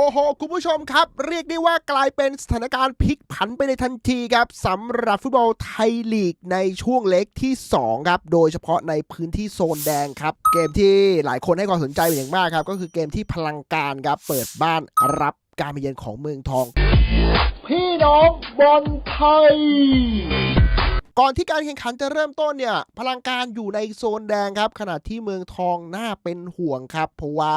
โอ้โห คุณผู้ชมครับ เรียกได้ว่ากลายเป็นสถานการณ์พลิกผันไปในทันทีครับสำหรับฟุตบอลไทยลีกในช่วงเล็กที่ 2 ครับ โดยเฉพาะในพื้นที่โซนแดงครับ เกมที่หลายคนให้ความสนใจเป็นอย่างมากครับ ก็คือเกมที่พลังการครับ เปิดบ้านรับการมาเยือนของเมืองทอง พี่น้องบอลไทยก่อนที่การแข่งขันจะเริ่มต้นเนี่ย พลังการอยู่ในโซนแดงครับ ขณะที่เมืองทองน่าเป็นห่วงครับ เพราะว่า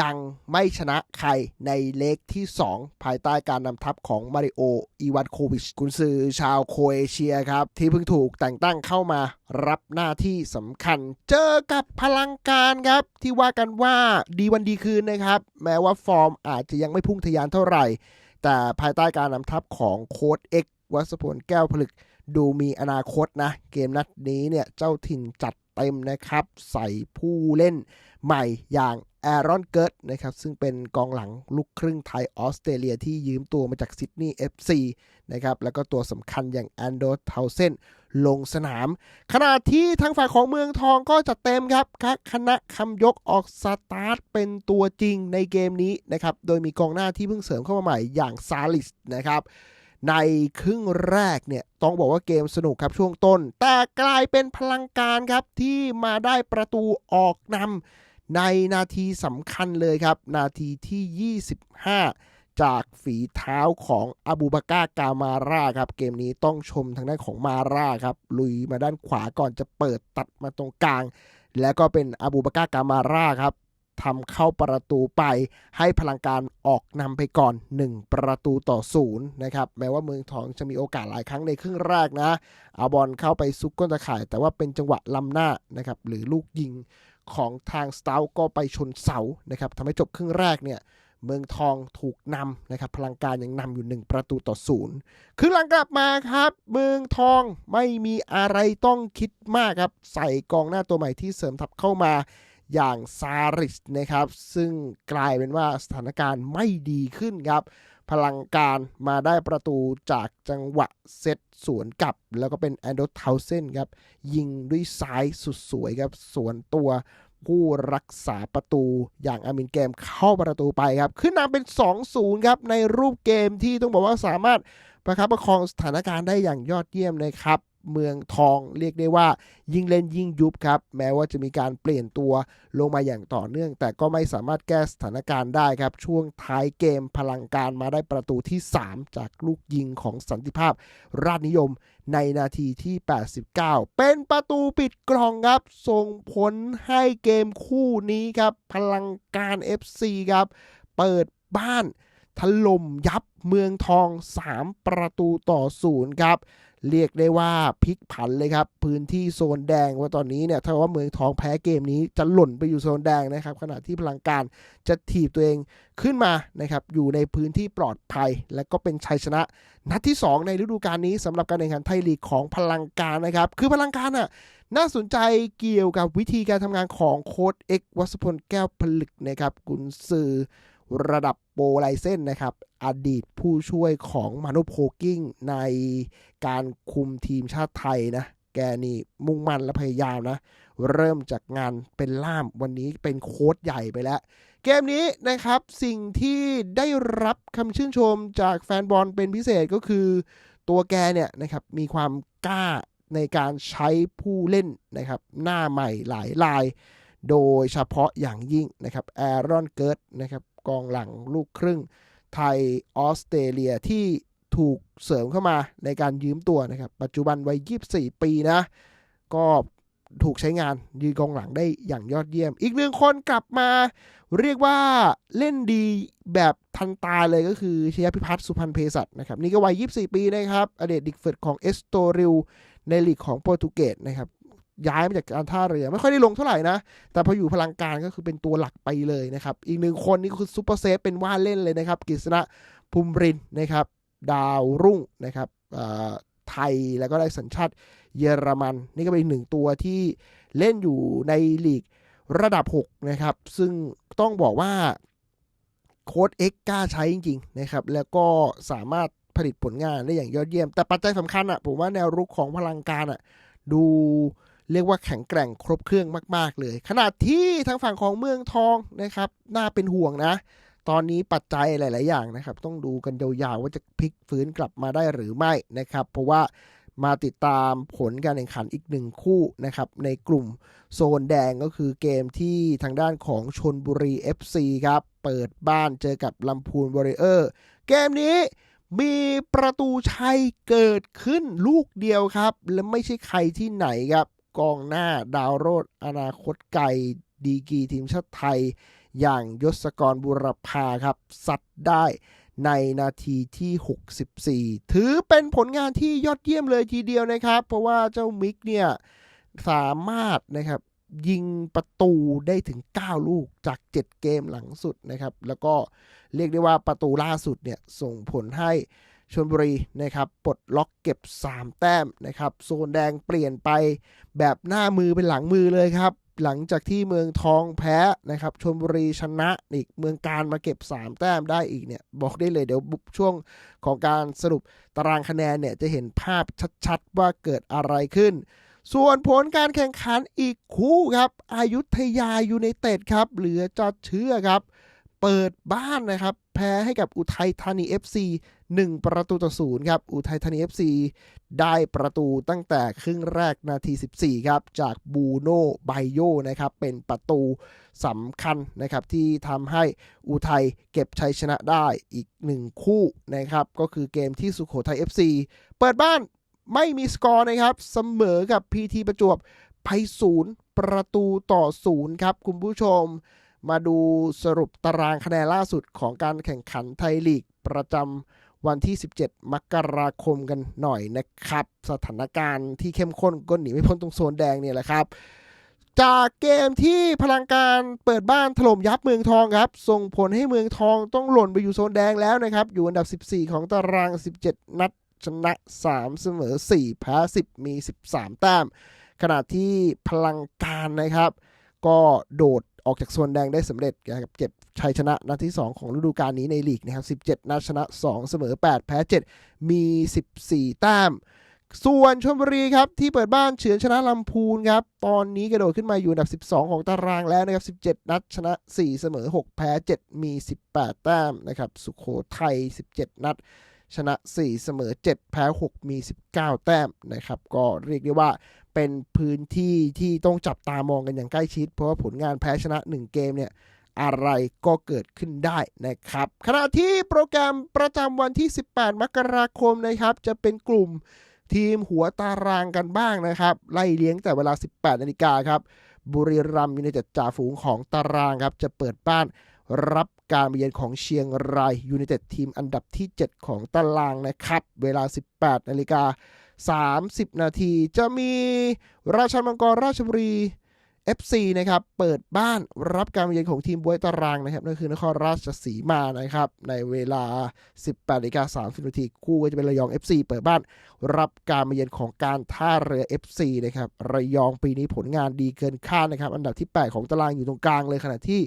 ยังไม่ชนะใครในเล็กที่ 2 ภายใต้การนำทัพของมาริโอ อีวานโควิช กุนซือชาวโคเอเชียครับ ที่เพิ่งถูกแต่งตั้งเข้ามารับหน้าที่สำคัญ เจอกับพลังการครับ ที่ว่ากันว่าดีวันดีคืนนะครับ แม้ว่าฟอร์มอาจจะยังไม่พุ่งทะยานเท่าไหร่ แต่ภายใต้การนำทัพของโค้ดเอ็กวัสพลแก้วผลึกดูมีอนาคตนะ เกมนัดนี้เนี่ยเจ้าถิ่นจัดเต็มนะครับ ใส่ผู้เล่นใหม่อย่าง แอรอนเกิร์ตนะครับซึ่งเป็นกองหลังลูกครึ่งไทยออสเตรเลียที่ยืมตัวมาจากซิดนีย์ FC นะครับแล้วก็ตัวสำคัญอย่างแอนโดเทาเซนลงสนาม ขณะที่ทางฝ่ายของเมืองทองก็จะเต็มครับคณะคำยกออกสตาร์ทเป็นตัวจริงในเกมนี้นะครับโดยมีกองหน้าที่เพิ่งเสริมเข้ามาใหม่อย่างซาลิสนะครับในครึ่งแรกเนี่ยต้องบอกว่าเกมสนุกครับช่วงต้น แต่กลายเป็นพลังการครับที่มาได้ประตูออกนำ ในนาทีสำคัญเลยครับ นาทีที่ 25 จากฝีเท้าของอาบูบาก้ากามาร่าครับ เกมนี้ต้องชมทางด้านของมาร่าครับ ลุยมาด้านขวาก่อนจะเปิดตัดมาตรงกลาง แล้วก็เป็นอาบูบาก้ากามาร่าครับทำเข้าประตูไปให้พลังการออกนำไปก่อน 1 ประตูต่อศูนย์นะครับแม้ว่าเมืองทองจะมีโอกาสหลายครั้งในครึ่งแรกนะ เอาบอลเข้าไปซุกก้นตะข่าย แต่ว่าเป็นจังหวะล้ำหน้านะครับหรือลูกยิง ของทางสตาก็ไปชนเสานะครับทำให้จบครึ่งแรกเนี่ยเมืองทองถูกนำนะครับ พลังการยังนำอยู่ 1 ประตูต่อศูนย์ครึ่งหลังกลับมาครับ เมืองทองไม่มีอะไรต้องคิดมากครับ ใส่กองหน้าตัวใหม่ที่เสริมทัพเข้ามาอย่างซาริสนะครับ ซึ่งกลายเป็นว่าสถานการณ์ไม่ดีขึ้นครับ พลังการมาได้ประตูจากจังหวะเซตสวนกลับ แล้วก็เป็นแอนโดเทาเซนครับ ยิงด้วยซ้ายสุดสวยครับ สวนตัวผู้รักษาประตูอย่างอามินเกมเข้าประตูไปครับ ขึ้นนำเป็น 2-0 ครับ ในรูปเกมที่ต้องบอกว่าสามารถประคับประคองสถานการณ์ได้อย่างยอดเยี่ยมนะครับ เมืองทองเรียกได้ว่า ยิ่งเล่นยิ่งยุบครับ แม้ว่าจะมีการเปลี่ยนตัวลงมาอย่างต่อเนื่อง แต่ก็ไม่สามารถแก้สถานการณ์ได้ครับ ช่วงท้ายเกมพลังการมาได้ประตูที่ 3 จากลูกยิงของสันติภาพ ราชนิยมในนาทีที่ 89 เป็นประตูปิดกล่องครับ ส่งผลให้เกมคู่นี้ครับ พลังการ FC ครับ เปิดบ้านถล่มยับเมืองทอง 3 ประตูต่อศูนย์ครับ เรียกได้ว่าพลิกผันเลยครับ พื้นที่โซนแดงว่าตอนนี้เนี่ยถ้าว่าเมืองทองแพ้เกมนี้จะหล่นไปอยู่โซนแดงนะครับ ขณะที่พลังการจะถีบตัวเองขึ้นมานะครับอยู่ในพื้นที่ปลอดภัย และก็เป็นชัยชนะ นัดที่ 2 ในฤดูกาลนี้สำหรับการแข่งขันไทยลีกของพลังการนะครับ คือพลังการอะน่าสนใจเกี่ยวกับวิธีการทำงานของโค้ดเอ็กวัสพลแก้วผลึกนะครับกุนซือ ระดับโปรไลเซนนะครับ อดีตผู้ช่วยของมานุโพกิ้งในการคุมทีมชาติไทยนะ แกนี่มุ่งมั่นและพยายามนะ เริ่มจากงานเป็นล่ามวันนี้เป็นโค้ดใหญ่ไปแล้ว เกมนี้นะครับสิ่งที่ได้รับคำชื่นชมจากแฟนบอลเป็นพิเศษก็คือตัวแกเนี่ยนะครับมีความกล้าในการใช้ผู้เล่นนะครับ หน้าใหม่หลายลาย โดยเฉพาะอย่างยิ่งนะครับแอรอนเกิร์ตนะครับ กองหลังลูกครึ่งไทยออสเตรเลียที่ถูกเสริมเข้ามาในการยืมตัวนะครับ ปัจจุบันวัย 24 ปีนะ ก็ถูกใช้งานยืนกองหลังได้อย่างยอดเยี่ยม อีกหนึ่งคนกลับมา เรียกว่าเล่นดีแบบทันตาเลยก็คือชยพิพัฒน์สุพรรณเพศัตนะครับ นี่ก็วัย 24 ปีนะครับอเดตดิกเฟิร์ดของเอสโตริลในลีกของโปรตุเกสนะครับ ย้ายมาจากการท่าเรือ ไม่ค่อยได้ลงเท่าไหร่นะ แต่พออยู่พลังการก็คือเป็นตัวหลักไปเลยนะครับ อีกหนึ่งคนนี่คือซูเปอร์เซฟเป็นว่าเล่นเลยนะครับกฤษณะภูมิรินนะครับ ดาวรุ่งนะครับไทยแล้วก็ได้สัญชาติเยอรมัน นี่ก็เป็นหนึ่งตัวที่เล่นอยู่ในลีกระดับ 6 นะครับ ซึ่งต้องบอกว่าโค้ดเอ็กกล้าใช้จริงๆนะครับ แล้วก็สามารถผลิตผลงานได้อย่างยอดเยี่ยม แต่ปัจจัยสำคัญอะ่ะผมว่าแนวรุกของพลังการอะ่ะดู เรียกว่าแข็งแกร่งครบเครื่องมาก ๆ เลย ขนาดที่ทางฝั่งของเมืองทองนะครับ น่าเป็นห่วงนะ ตอนนี้ปัจจัยหลาย ๆ อย่างนะครับ ต้องดูกันยาวๆว่าจะพลิกฟื้นกลับมาได้หรือไม่นะครับ เพราะว่ามาติดตามผลการแข่งขันอีกหนึ่งคู่นะครับในกลุ่มโซนแดงก็คือเกมที่ทางด้านของชนบุรี FC ครับ เปิดบ้านเจอกับลำพูนวอริเออร์เกมนี้มีประตูชัยเกิดขึ้นลูกเดียวครับ และไม่ใช่ใครที่ไหนครับ กองหน้าดาวโรดอนาคตไกลดีกีทีมชาติไทย อย่างยศกรบุรพาครับสัตว์ได้ในนาทีที่ 64 ถือเป็นผลงานที่ยอดเยี่ยมเลยทีเดียวนะครับ เพราะว่าเจ้ามิกเนี่ยสามารถนะครับยิงประตูได้ถึง 9 ลูกจาก 7 เกมหลังสุดนะครับ แล้วก็เรียกได้ว่าประตูล่าสุดเนี่ยส่งผลให้ ชลบุรีนะครับปลดล็อกเก็บ 3 แต้มนะครับโซนแดงเปลี่ยนไปแบบหน้ามือเป็นหลังมือเลยครับ หลังจากที่เมืองทองแพ้นะครับชลบุรีชนะอีกเมืองการมาเก็บ 3 แต้มได้อีกเนี่ยบอกได้เลยเดี๋ยวช่วงของการสรุปตารางคะแนนเนี่ยจะเห็นภาพชัดๆว่าเกิดอะไรขึ้นส่วนผลการแข่งขันอีกคู่ครับ อายุทยายูไนเต็ดครับ เหลือจะเชื่อครับ เปิดบ้านนะครับ แพ้ให้กับอุทัยธานี FC 1 ประตูต่อศูนย์ครับ อุทัยธานี FC ได้ประตูตั้งแต่ครึ่งแรกนาที 14 ครับ จากบูโนไบโยนะครับ เป็นประตูสำคัญนะครับ ที่ทำให้อุทัยเก็บชัยชนะได้อีก 1 คู่นะครับ ก็คือเกมที่สุโขทัย FC เปิดบ้านไม่มีสกอร์นะครับ เสมอกับ PT ประจวบไปศูนย์ประตูต่อศูนย์ครับคุณผู้ชม มาดูสรุปตารางคะแนนล่าสุดของการแข่งขันไทยลีกประจำวันที่ 17 มกราคมกันหน่อยนะครับ สถานการณ์ที่เข้มข้นก็หนีไม่พ้นตรงโซนแดงเนี่ยแหละครับจากเกมที่พลังการเปิดบ้านถล่มยับเมืองทองครับ ส่งผลให้เมืองทองต้องหล่นไปอยู่โซนแดงแล้วนะครับ อยู่อันดับ 14 ของตาราง 17 นัด ชนะ 3 เสมอ 4 แพ้ 10 มี 13 แต้ม ขณะที่พลังการนะครับ ก็โดด ออกจากโซนแดงได้สำเร็จนะครับเก็บชัยชนะนัดที่ 2 ของฤดูกาลนี้ในลีกนะครับ17 นัดชนะ 2 เสมอ 8 แพ้ 7 มี 14 แต้ม ส่วนชลบุรีครับที่เปิดบ้านเฉือนชนะลำพูนครับตอนนี้กระโดดขึ้นมาอยู่อันดับ 12 ของตารางแล้วนะครับ17 นัดชนะ 4 เสมอ 6 แพ้ 7 มี 18 แต้มนะครับสุโขทัย 17 นัดชนะ 4 เสมอ 7 แพ้ 6 มี 19 แต้มนะครับ ก็เรียกได้ว่า เป็นพื้นที่ที่ต้องจับตามองกันอย่างใกล้ชิด เพราะว่าผลงานแพ้ชนะ 1 เกมเนี่ยอะไรก็เกิดขึ้นได้นะครับ ขณะที่โปรแกรมประจำวันที่ 18 มกราคมนะครับ จะเป็นกลุ่มทีมหัวตารางกันบ้างนะครับ ไล่เลี้ยงแต่เวลา 18 นาฬิกาครับ บุรีรัมย์ยูไนเต็ดจ่าฝูงของตารางครับ จะเปิดบ้านรับการเยือนของเชียงรายยูไนเต็ดทีมอันดับที่ 7 ของตารางนะครับ เวลา 18 นาฬิกา 30 นาที จะมีราชันมังกรราชบุรี FC นะครับ เปิดบ้านรับการมาเยือนของทีมบวยตารางนะครับนั่นคือนครราชสีมานะครับ ในเวลา 18นาฬิกา30นาทีคู่ก็จะเป็นระยอง FC เปิดบ้านรับการมาเยือนของการท่าเรือ FC นะครับระยองปีนี้ผลงานดีเกินคาดนะครับ อันดับที่ 8 ของตารางอยู่ตรงกลางเลยขณะที่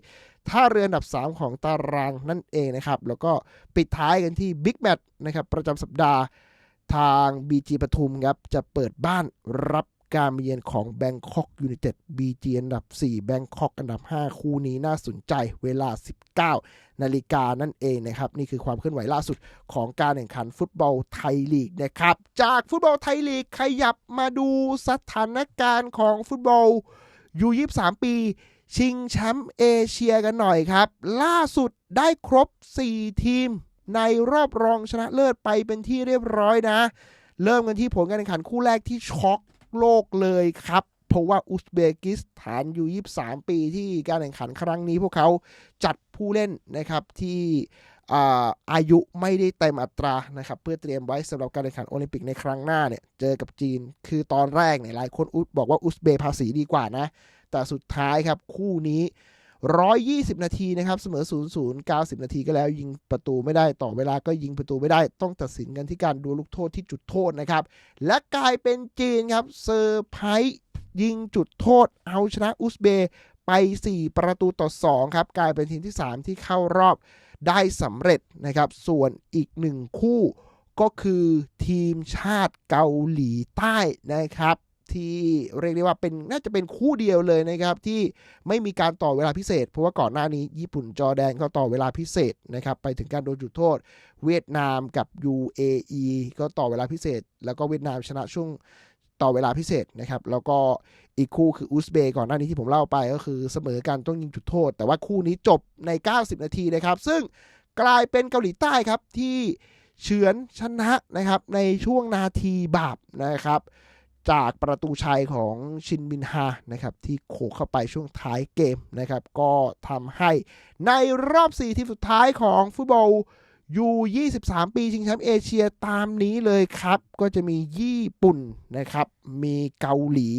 ท่าเรืออันดับ 3 ของตารางนั่นเองนะครับ แล้วก็ปิดท้ายกันที่บิ๊กแมตช์นะครับประจำสัปดาห์ ทาง BG ปทุมครับจะเปิดบ้านรับการมาเยือนของแบงคอกยู n นเต็ด BG อันดับ4แบงคอกอันดับ 5 คู่นี้น่าสนใจเวลา 19 นาฬิกานั่นเองนะครับ นี่คือความเคลื่อนไหวล่าสุดของการแข่งขันฟุตบอลไทยลีกนะครับ จากฟุตบอลไทยลีกขยับมาดูสถานการณ์ของฟุตบอลยู23 ปี ชิงแชมป์เอเชียกันหน่อยครับ ล่าสุดได้ครบ 4 ทีม ในรอบรองชนะเลิศไปเป็นที่เรียบร้อยนะ เริ่มกันที่ผลการแข่งขันคู่แรกที่ช็อกโลกเลยครับ เพราะว่าอุซเบกิสถานอยู่ 23 ปีที่การแข่งขันครั้งนี้พวกเขาจัดผู้เล่นนะครับที่อายุไม่ได้เต็มอัตรานะครับเพื่อเตรียมไว้สำหรับการแข่งขันโอลิมปิกในครั้งหน้าเนี่ยเจอกับจีน คือตอนแรกเนี่ยหลายคนอุบอกว่าอุซเบภาษีดีกว่านะ แต่สุดท้ายครับคู่นี้ 120 นาทีนะครับเสมอ 0 0 90 นาทีก็แล้วยิงประตูไม่ได้ต่อเวลาก็ยิงประตูไม่ได้ ต้องตัดสินกันที่การดูลูกโทษที่จุดโทษนะครับ และกลายเป็นจีนครับเซอร์ไพรส์ยิงจุดโทษ เอาชนะอุซเบย์ไป 4 ประตูต่อ 2 ครับ กลายเป็นทีมที่ 3 ที่เข้ารอบได้สำเร็จนะครับ ส่วนอีกหนึ่งคู่ก็คือทีมชาติเกาหลีใต้นะครับ ที่เรียกได้ว่าเป็นน่าจะเป็นคู่เดียวเลยนะครับ ที่ไม่มีการต่อเวลาพิเศษ เพราะว่าก่อนหน้านี้ญี่ปุ่นจอแดนก็ต่อเวลาพิเศษนะครับไปถึงการโดนจุดโทษ เวียดนามกับ UAE ก็ต่อเวลาพิเศษ แล้วก็เวียดนามชนะช่วงต่อเวลาพิเศษนะครับแล้วก็อีกคู่คืออุซเบก่อนหน้านี้ที่ผมเล่าไปก็คือเสมอกันต้องยิงจุดโทษ แต่ว่าคู่นี้จบใน 90 นาทีนะครับ ซึ่งกลายเป็นเกาหลีใต้ครับที่เฉือนชนะนะครับในช่วงนาทีบาปนะครับ จากประตูชัยของชินบินฮานะครับที่โขกเข้าไปช่วงท้ายเกมนะครับ ก็ทำให้ในรอบ 4 ทีมสุดท้ายของฟุตบอลยู23 ปีชิงแชมป์เอเชียตามนี้เลยครับ ก็จะมีญี่ปุ่นนะครับ มีเกาหลี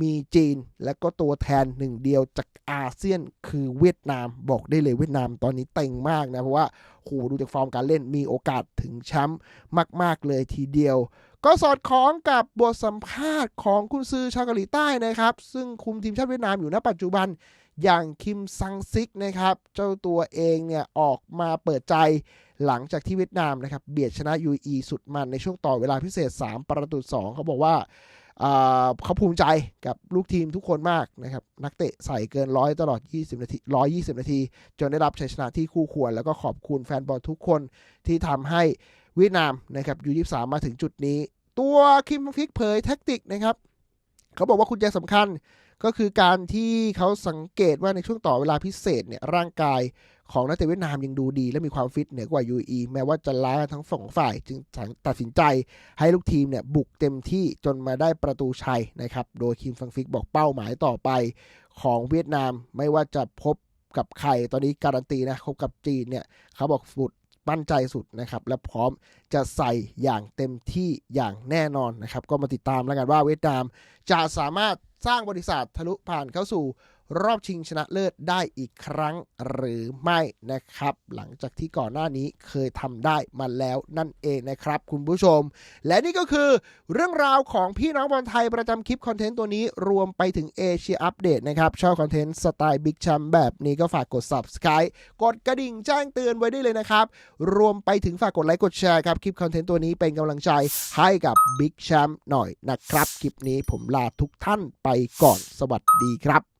มีจีน และก็ตัวแทนหนึ่งเดียวจากอาเซียนคือเวียดนามบอกได้เลยเวียดนามตอนนี้เต็งมากนะ เพราะว่าโหดูจากฟอร์มการเล่นมีโอกาสถึงแชมป์มาก ๆ เลยทีเดียว ก็สอดคล้องกับบทสัมภาษณ์ของคุณซือชาวเกาหลีใต้นะครับ ซึ่งคุมทีมชาติเวียดนามอยู่ณปัจจุบันอย่างคิมซังซิกนะครับ เจ้าตัวเองเนี่ยออกมาเปิดใจหลังจากที่เวียดนามนะครับ เบียดชนะ UAE สุดมันในช่วงต่อเวลาพิเศษ 3 ประตู2เขาบอกว่าอ่าเขาภูมิใจกับลูกทีมทุกคนมากนะครับ นักเตะใส่เกินร้อยตลอด 20 นาที 120 นาที จนได้รับชัยชนะที่คู่ควร แล้วก็ขอบคุณแฟนบอลทุกคนที่ทำให้ เวียดนามนะครับยู23มาถึงจุดนี้ ตัวคิมฟิกเผยแท็กติกนะครับ เขาบอกว่าคุณแจสำคัญก็คือการที่เขาสังเกตว่าในช่วงต่อเวลาพิเศษเนี่ยร่างกายของนักเตะเวียดนามยังดูดี และมีความฟิตเหนือกว่า UAE แม้ว่าจะล้าทั้งสองฝ่าย จึงตัดสินใจให้ลูกทีมเนี่ยบุกเต็มที่จนมาได้ประตูชัยนะครับ โดยคิมฟังฟิกบอกเป้าหมายต่อไปของเวียดนามไม่ว่าจะพบกับใครตอนนี้การันตีนะพบกับจีนเนี่ยเขาบอกสุด มั่นใจสุดนะครับ และพร้อมจะใส่อย่างเต็มที่อย่างแน่นอนนะครับ ก็มาติดตามแล้วกันว่าเวียดนามจะสามารถสร้างบริษัททะลุผ่านเข้าสู่ รอบชิงชนะเลิศได้อีกครั้งหรือไม่นะครับ หลังจากที่ก่อนหน้านี้เคยทำได้มาแล้วนั่นเองนะครับ คุณผู้ชม และนี่ก็คือเรื่องราวของพี่น้องบอลไทยประจำคลิปคอนเทนต์ตัวนี้รวมไปถึงเอเชียอัปเดตนะครับชอบคอนเทนต์สไตล์บิ๊กแชมป์แบบนี้ก็ฝากกด subscribe กดกระดิ่งแจ้งเตือนไว้ได้เลยนะครับ รวมไปถึงฝากกดไลค์กดแชร์ครับคลิปคอนเทนต์ตัวนี้เป็นกำลังใจให้กับบิ๊กแชมป์หน่อยนะครับคลิปนี้ผมลาทุกท่านไปก่อนสวัสดีครับ